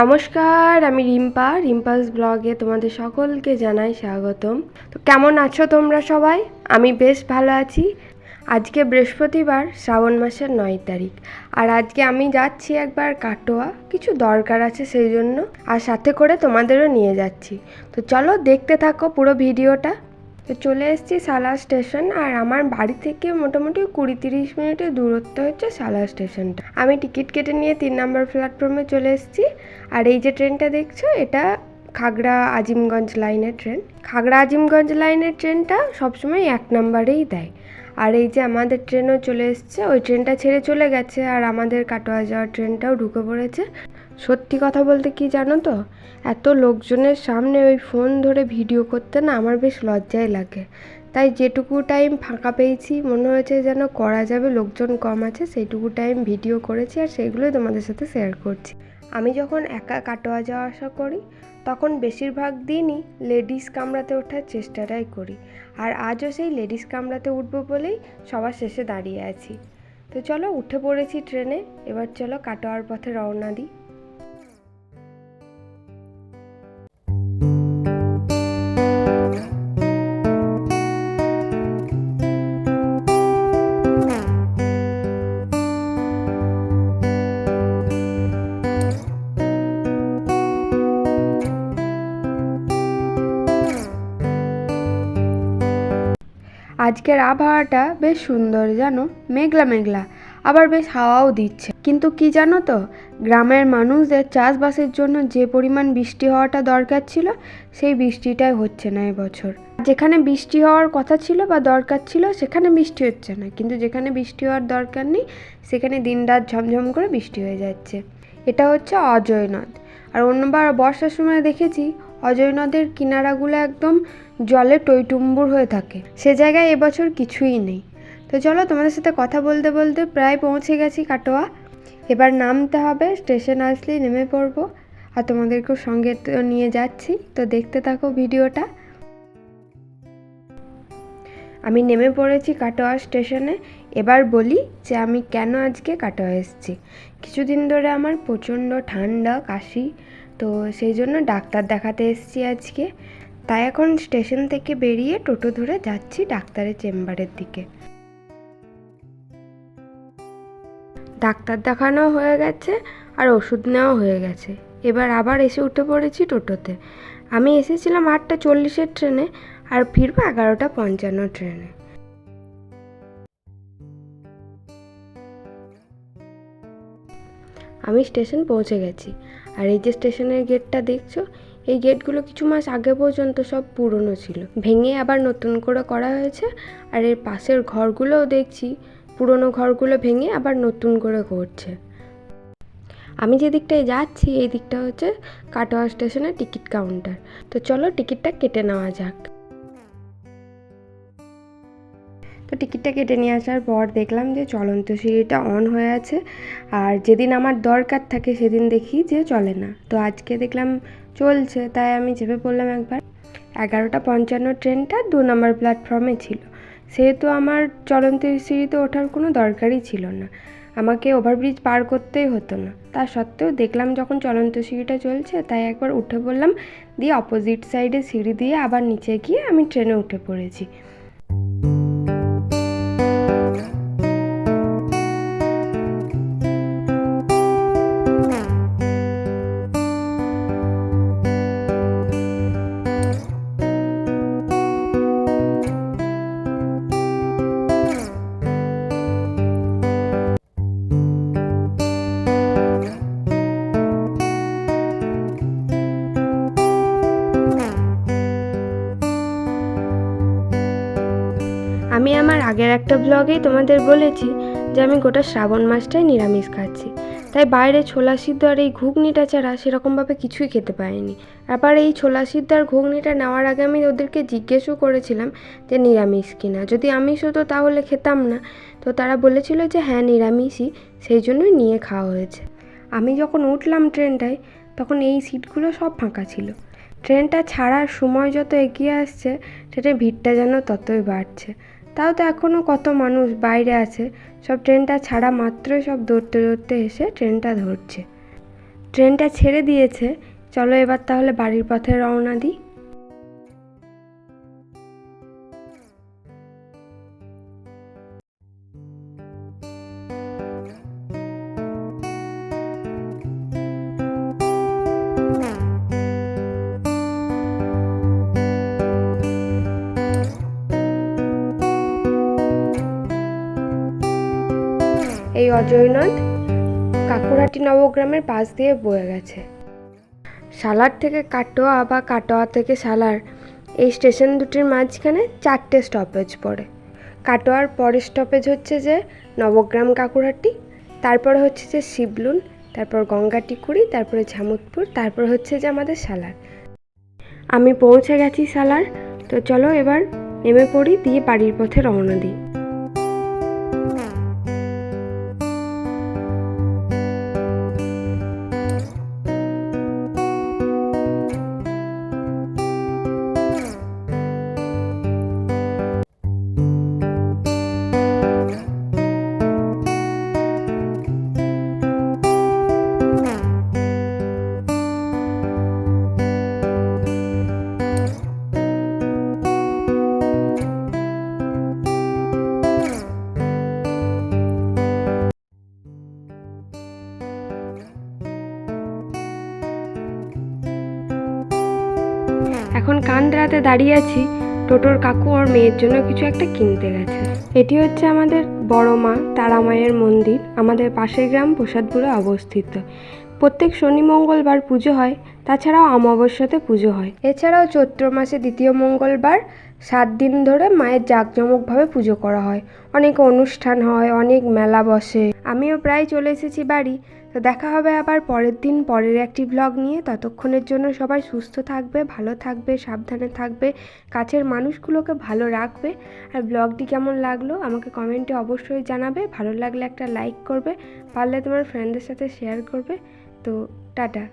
নমস্কার, আমি রিম্পা। রিম্পাস ব্লগে তোমাদের সকলকে জানাই স্বাগতম। তো কেমন আছো তোমরা সবাই? আমি বেশ ভালো আছি। আজকে বৃহস্পতিবার, শ্রাবণ মাসের নয় তারিখ। আর আজকে আমি যাচ্ছি একবার কাটোয়া। কিছু দরকার আছে সেই জন্য। আর সাথে করে তোমাদেরও নিয়ে যাচ্ছি। তো চলো দেখতে থাকো পুরো ভিডিওটা। তো চলে এসেছি সালা স্টেশন, আর আমার বাড়ি থেকে মোটামুটি কুড়ি তিরিশ মিনিটের দূরত্ব হচ্ছে সালা স্টেশনটা। আমি টিকিট কেটে নিয়ে তিন নম্বর প্ল্যাটফর্মে চলে এসেছি, আর এই যে ট্রেনটা দেখছ, এটা খাগড়া আজিমগঞ্জ লাইনের ট্রেন। খাগড়া আজিমগঞ্জ লাইনের ট্রেনটা সবসময় এক নম্বরেই দেয়। আর এই যে আমাদের ট্রেনও চলে এসছে, ওই ট্রেনটা ছেড়ে চলে গেছে, আর আমাদের কাটোয়া যাওয়ার ট্রেনটাও ঢুকে পড়েছে। সত্যি কথা বলতে কি জানো তো? এত লোকজনের সামনে ওই ফোন ধরে ভিডিও করতে না আমার বেশ লজ্জাই লাগে। তাই যেটুকু টাইম ফাঁকা পেয়েছি, মনে হয়েছে যেন করা যাবে, লোকজন কম আছে, সেইটুকু টাইম ভিডিও করেছি আর সেইগুলোই তোমাদের সাথে শেয়ার করছি। আমি যখন একা কাটোয়া যাওয়া আসা করি, তখন বেশিরভাগ দিনই লেডিস কামড়াতে ওঠার চেষ্টাটাই করি। আর আজও সেই লেডিস কামরাতে উঠবো বলেই সবার শেষে দাঁড়িয়ে আছি। তো চলো, উঠে পড়েছি ট্রেনে এবার চলো কাটোয়ার পথে রওনা দিই। আজকের আবহাওয়াটা বেশ সুন্দর, জানো? মেঘলা মেঘলা, আবার বেশ হাওয়াও দিচ্ছে। কিন্তু কি জানো তো, গ্রামের মানুষদের চাষবাসের জন্য যে পরিমাণ বৃষ্টি হওয়াটা দরকার ছিল, সেই বৃষ্টিটাই হচ্ছে না এবছর। যেখানে বৃষ্টি হওয়ার কথা ছিল বা দরকার ছিল, সেখানে বৃষ্টি হচ্ছে না। কিন্তু যেখানে বৃষ্টি হওয়ার দরকার নেই, সেখানে দিনরাত ঝমঝম করে বৃষ্টি হয়ে যাচ্ছে। এটা হচ্ছে অজয় নদ। আর অন্যবার বর্ষার সময় দেখেছি অজয় নদের কিনারাগুলো একদম জলে টইটুম্বুর হয়ে থাকে। সে জায়গায় এবছর কিছুই নেই। তো চলো তোমাদের সাথে কথা বলতে বলতে প্রায় পৌঁছে গেছি কাটোয়া। এবার নামতে হবে, স্টেশন আসলেই নেমে পড়ব। আর তোমাদেরকেও সঙ্গে নিয়ে যাচ্ছি। তো দেখতে থাকো ভিডিওটা। আমি নেমে পড়েছি কাটোয়া স্টেশনে। এবার বলি যে আমি কেন আজকে কাটোয়া এসেছি। কিছুদিন ধরে আমার প্রচণ্ড ঠান্ডা, কাশি তো সেই জন্য ডাক্তার দেখাতে এসেছি আজকে। তাই এখন স্টেশন থেকে বেরিয়ে টোটো ধরে যাচ্ছি ডাক্তারের চেম্বারের দিকে। ডাক্তার দেখানো হয়ে গেছে আর ওষুধ নেওয়া হয়ে গেছে। এবার আবার এসে উঠে পড়েছি টোটোতে। আমি এসেছিলাম আটটা চল্লিশের ট্রেনে আর ফিরবো এগারোটা পঞ্চান্ন ট্রেনে। আমি স্টেশন পৌঁছে গেছি। আর এই যে স্টেশনের গেটটা দেখছ, এই গেটগুলো কিছু মাস আগে পর্যন্ত সব পুরনো ছিল। ভেঙে আবার নতুন করে করা হয়েছে। আর এর পাশের ঘরগুলোও দেখছি, পুরনো ঘরগুলো ভেঙে আবার নতুন করে করছে। আমি যে দিকটায় যাচ্ছি, এই দিকটা হচ্ছে কাটোয়া স্টেশনের টিকিট কাউন্টার। তো চলো টিকিটটা কেটে নেওয়া যাক। টিকিটটা কেটে নিয়ে আসার পর দেখলাম যে চলন্ত সিঁড়িটা অন হয়ে আছে। আর যেদিন আমার দরকার থাকে সেদিন দেখি যে চলে না। তো আজকে দেখলাম চলছে, তাই আমি চেপে পড়লাম একবার। এগারোটা পঞ্চান্ন ট্রেনটা দু নম্বর প্ল্যাটফর্মে ছিল। সেহেতু আমার চলন্ত সিঁড়িতে ওঠার কোনো দরকারই ছিল না। আমাকে ওভারব্রিজ পার করতেই হতো না। তা সত্ত্বেও দেখলাম যখন চলন্ত সিঁড়িটা চলছে, তাই একবার উঠে পড়লাম। দিয়ে অপোজিট সাইডে সিঁড়ি দিয়ে আবার নিচে গিয়ে আমি ট্রেনে উঠে পড়েছি। আগের একটা ব্লগেই তোমাদের বলেছি যে আমি গোটা শ্রাবণ মাসটাই নিরামিষ খাচ্ছি। তাই বাইরে ছোলা সিদ্ধ আর এই ঘুগনিটা ছাড়া সেরকমভাবে কিছুই খেতে পারিনি। আবার এই ছোলা সিদ্ধ আর ঘুগনিটা নেওয়ার আগে আমি ওদেরকে জিজ্ঞেসও করেছিলাম যে নিরামিষ কিনা। যদি আমিষ হতো তাহলে খেতাম না। তো তারা বলেছিল যে হ্যাঁ নিরামিষই। সেই জন্যই নিয়ে খাওয়া হয়েছে। আমি যখন উঠলাম ট্রেনটায়, তখন এই সিটগুলো সব ফাঁকা ছিল। ট্রেনটা ছাড়ার সময় যত এগিয়ে আসছে ট্রেনের ভিড়টা যেন ততই বাড়ছে। তাও তো এখনও কত মানুষ বাইরে আছে। সব ট্রেনটা ছাড়া মাত্রই সব দৌড়তে দৌড়তে এসে ট্রেনটা ধরছে। ট্রেনটা ছেড়ে দিয়েছে। চলো এবার তাহলে বাড়ির পথে রওনা দিই। এই অজয় নদ কাকুরহাটি নবগ্রামের পাশ দিয়ে বয়ে গেছে। সালার থেকে কাটোয়া বা কাটোয়া থেকে সালার এই স্টেশন দুটির মাঝখানে চারটে স্টপেজ পড়ে। কাটোয়ার পরের স্টপেজ হচ্ছে যে নবগ্রাম কাকুরহাটি তারপরে হচ্ছে যে শিবলুন, তারপর গঙ্গাটিকুড়ি, তারপরে ঝামুদপুর তারপর হচ্ছে যে আমাদের সালার আমি পৌঁছে গেছি সালার তো চলো এবার নেমে পড়ি দিয়ে বাড়ির পথে রওনা দিই। এখন কান্দ্রাতে দাঁড়িয়ে আছি, টোটোর কাকু ওর মেয়ের জন্য কিছু একটা কিনতে গেছে। এটি হচ্ছে আমাদের বড় মা তারা মায়ের মন্দির, আমাদের পাশের গ্রাম প্রসাদপুরে অবস্থিত। প্রত্যেক শনি, মঙ্গলবার পুজো হয়, তাছাড়াও অমাবস্যাতে পুজো হয়। এছাড়াও চৈত্র মাসে দ্বিতীয় মঙ্গলবার, সাত দিন ধরে মায়ের জাঁকজমকভাবে পুজো করা হয়। অনেক অনুষ্ঠান হয়, অনেক মেলা বসে। আমিও প্রায় চলে এসেছি বাড়ি। তো দেখা হবে আবার পরের দিন, পরের একটি ব্লগ নিয়ে। ততক্ষণের জন্য সবাই সুস্থ থাকবে, ভালো থাকবে, সাবধানে থাকবে, কাছের মানুষগুলোকে ভালো রাখবে। আর ব্লগটি কেমন লাগল আমাকে কমেন্টে অবশ্যই জানাবে। ভালো লাগলে একটা লাইক করবে, পারলে তোমার ফ্রেন্ডদের সাথে শেয়ার করবে। তো টাটা।